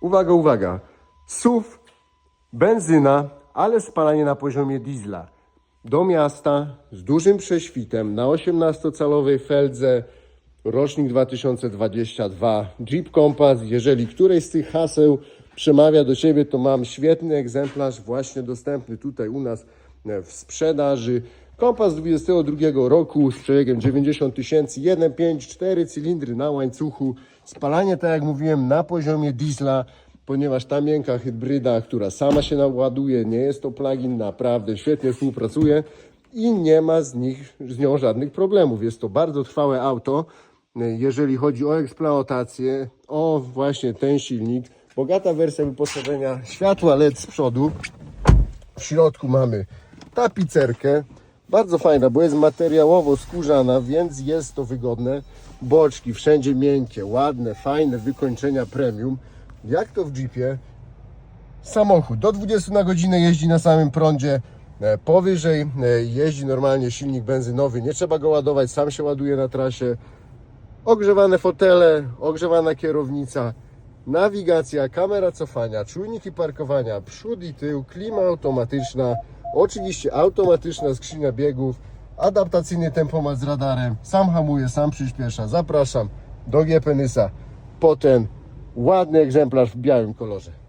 Uwaga, uwaga. SUV, benzyna, ale spalanie na poziomie diesla. Do miasta z dużym prześwitem na 18-calowej feldze, rocznik 2022, Jeep Compass. Jeżeli któreś z tych haseł przemawia do Ciebie, to mam świetny egzemplarz właśnie dostępny tutaj u nas w sprzedaży. Kompas 22 roku z przebiegiem 90 tysięcy, 1.5, 4 cylindry na łańcuchu. Spalanie, tak jak mówiłem, na poziomie diesla, ponieważ ta miękka hybryda, która sama się naładuje, nie jest to plugin, naprawdę świetnie współpracuje i nie ma z, nich, z nią żadnych problemów. Jest to bardzo trwałe auto, jeżeli chodzi o eksploatację, o właśnie ten silnik. Bogata wersja wyposażenia, światła LED z przodu. W środku mamy tapicerkę, bardzo fajna, bo jest materiałowo skórzana, więc jest to wygodne. Boczki wszędzie miękkie, ładne, fajne wykończenia premium. Jak to w Jeepie? Samochód do 20 na godzinę jeździ na samym prądzie. E, Powyżej e, jeździ normalnie silnik benzynowy, nie trzeba go ładować, sam się ładuje na trasie. Ogrzewane fotele, ogrzewana kierownica, nawigacja, kamera cofania, czujniki parkowania, przód i tył, klima automatyczna, oczywiście automatyczna skrzynia biegów, adaptacyjny tempomat z radarem, sam hamuje, sam przyspiesza. Zapraszam do GPNYS-a po ten ładny egzemplarz w białym kolorze.